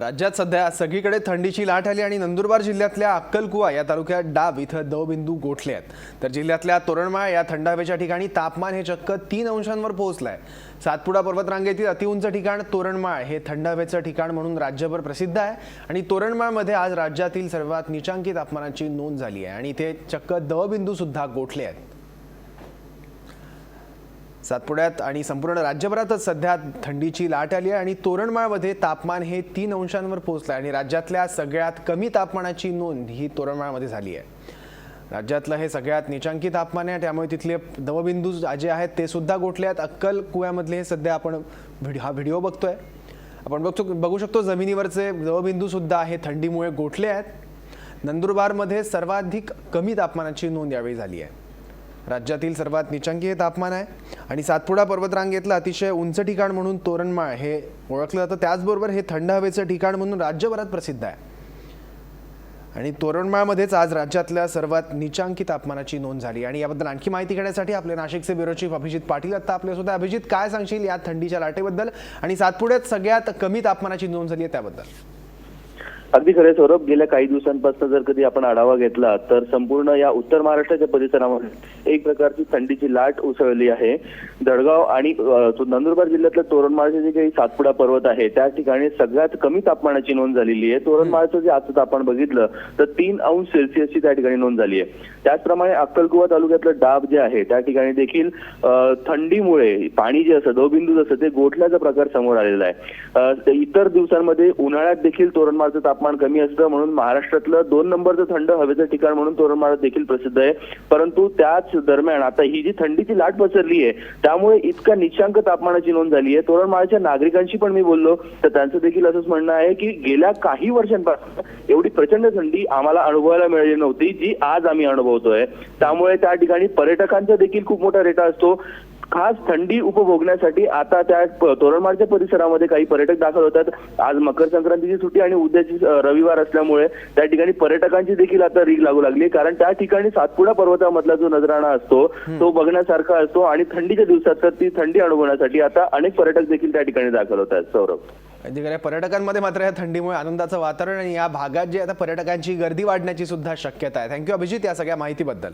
राज्यात सध्या सगळीकडे थंडीची लाट आली आणि नंदुरबार जिल्ह्यातल्या अक्कलकुवा या तालुक्यात डाब इथं दवबिंदू गोठले आहेत. तर जिल्ह्यातल्या तोरणमाळ या थंड हवेच्या ठिकाणी तापमान हे चक्क तीन अंशांवर पोहोचलं आहे सातपुडा पर्वतरांगेतील अतिउंच ठिकाण तोरणमाळ हे थंड हवेचं ठिकाण म्हणून राज्यभर प्रसिद्ध आहे आणि तोरणमाळमध्ये आज राज्यातील सर्वात निचांकी तापमानाची नोंद झाली आहे आणि इथे चक्क दवबिंदू सुद्धा गोठले आहेत. सातपुड्यात आणि संपूर्ण राज्यभरातच सध्या थंडीची लाट आली आहे आणि तोरणमाळमध्ये तापमान हे तीन अंशांवर पोहोचलं आहे आणि राज्यातल्या सगळ्यात कमी तापमानाची नोंद ही तोरणमाळमध्ये झाली आहे. राज्यातलं हे सगळ्यात निचांकी तापमान आहे त्यामुळे तिथले दवबिंदू जे आहेत ते सुद्धा गोठले आहेत अक्कल कुव्यामधले हे सध्या आपण व्हिडिओ हा व्हिडिओ बघतोय. आपण बघतो बघू शकतो जमिनीवरचे दवबिंदू सुद्धा हे थंडीमुळे गोठले आहेत. नंदुरबारमध्ये सर्वाधिक कमी तापमानाची नोंद यावेळी झाली आहे. राज्यातील सर्वात निचांकीय तापमान आहे. आणि सातपुडा पर्वतरांगेतलं अतिशय उंच ठिकाण म्हणून तोरणमाळ हे ओळखलं जातं. त्याचबरोबर हे थंड हवेचं ठिकाण म्हणून राज्यभरात प्रसिद्ध आहे. आणि तोरणमाळमध्येच आज राज्यातल्या सर्वात निचांकी तापमानाची नोंद झाली. आणि याबद्दल आणखी माहिती घेण्यासाठी आपले नाशिकचे ब्युरो चीफ अभिजित पाटील आता आपल्यासुद्धा अभिजित काय सांगशील या थंडीच्या लाटेबद्दल? आणि सातपुड्यात सगळ्यात कमी तापमानाची नोंद झाली आहे त्याबद्दल? अगदी खरे सौरभ. गेल्या काही दिवसांपासून जर कधी आपण आढावा घेतला तर संपूर्ण या उत्तर महाराष्ट्राच्या परिसरामध्ये एक प्रकारची थंडीची लाट उसळली आहे. दडगाव आणि नंदुरबार जिल्ह्यातलं तोरणमाळचे जे काही सातपुडा पर्वत आहे त्या ठिकाणी सगळ्यात कमी तापमानाची नोंद झालेली आहे. तोरणमाळचं जे आजचं तापमान बघितलं तर तीन अंश सेल्सिअसची त्या ठिकाणी नोंद झाली आहे. त्याचप्रमाणे अक्कलकुवा तालुक्यातलं डाब जे आहे त्या ठिकाणी देखील थंडीमुळे पाणी जे असतं दवबिंदू जसं ते गोठल्याचा प्रकार समोर आलेला आहे. इतर दिवसांमध्ये उन्हाळ्यात देखील तोरणमाळचं तापमान कमी असतं म्हणून महाराष्ट्रातलं दोन नंबरचं थंड हवेचं ठिकाण म्हणून तोरणमाळ देखील प्रसिद्ध आहे. परंतु त्याच दरम्यान आता ही जी थंडीची लाट पसरली आहे त्यामुळे इतका निशांक तापमानाची नोंद झाली आहे. तोरणमाळच्या नागरिकांशी पण मी बोललो तर त्यांचं देखील असंच म्हणणं आहे की गेल्या काही वर्षांपासून एवढी प्रचंड थंडी आम्हाला अनुभवायला मिळाली नव्हती जी आज आम्ही अनुभवतोय. त्यामुळे त्या ठिकाणी पर्यटकांचा देखील खूप मोठा रेटा असतो. खास थंडी उपभोगण्यासाठी आता त्या तोरणमाळच्या परिसरामध्ये काही पर्यटक दाखल होतात. आज मकर संक्रांतीची सुट्टी आणि उद्याची रविवार असल्यामुळे त्या ठिकाणी पर्यटकांची देखील आता रीग लागू लागली कारण त्या ठिकाणी सातपुडा पर्वतामधला जो नजराणा असतो तो बघण्यासारखा असतो आणि थंडीच्या दिवसात तर ती थंडी अनुभवण्यासाठी आता अनेक पर्यटक देखील त्या ठिकाणी दाखल होत आहेत. सौरभ. पर्यटकांमध्ये मात्र या थंडीमुळे आनंदाचं वातावरण आणि या भागात जे आता पर्यटकांची गर्दी वाढण्याची सुद्धा शक्यता आहे. थँक्यू अभिजित या सगळ्या माहितीबद्दल.